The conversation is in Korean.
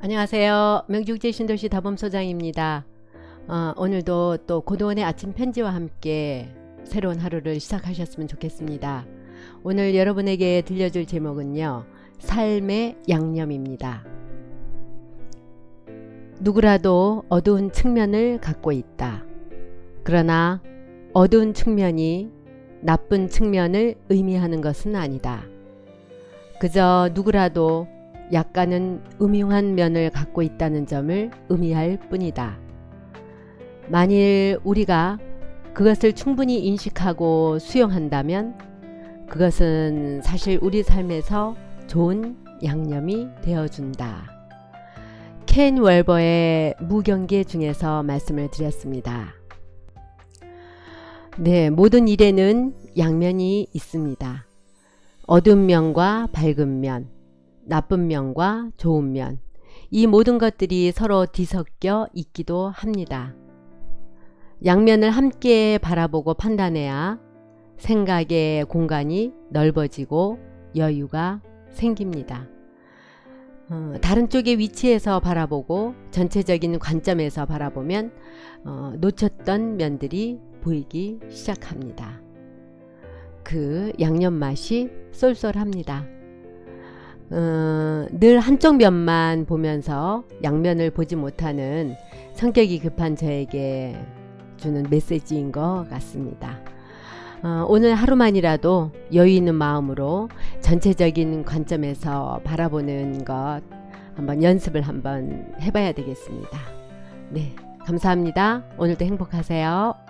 안녕하세요. 명중제 신도시 다범소장입니다. 어, 오늘도 또 고도원의 아침 편지와 함께 새로운 하루를 시작하셨으면 좋겠습니다. 오늘 여러분에게 들려줄 제목은요. 삶의 양념입니다. 누구라도 어두운 측면을 갖고 있다. 그러나 어두운 측면이 나쁜 측면을 의미하는 것은 아니다. 그저 누구라도 약간은 음흉한 면을 갖고 있다는 점을 의미할 뿐이다. 만일 우리가 그것을 충분히 인식하고 수용한다면 그것은 사실 우리 삶에서 좋은 양념이 되어준다. 켄 월버의 무경계 중에서 말씀을 드렸습니다. 네, 모든 일에는 양면이 있습니다. 어두운 면과 밝은 면, 나쁜 면과 좋은 면, 이 모든 것들이 서로 뒤섞여 있기도 합니다. 양면을 함께 바라보고 판단해야 생각의 공간이 넓어지고 여유가 생깁니다. 어, 다른 쪽의 위치에서 바라보고 전체적인 관점에서 바라보면 어, 놓쳤던 면들이 보이기 시작합니다. 그 양념 맛이 쏠쏠합니다. 어, 늘 한쪽 면만 보면서 양면을 보지 못하는 성격이 급한 저에게 주는 메시지인 것 같습니다. 어, 오늘 하루만이라도 여유 있는 마음으로 전체적인 관점에서 바라보는 것 한번 연습을 한번 해봐야 되겠습니다. 네, 감사합니다. 오늘도 행복하세요.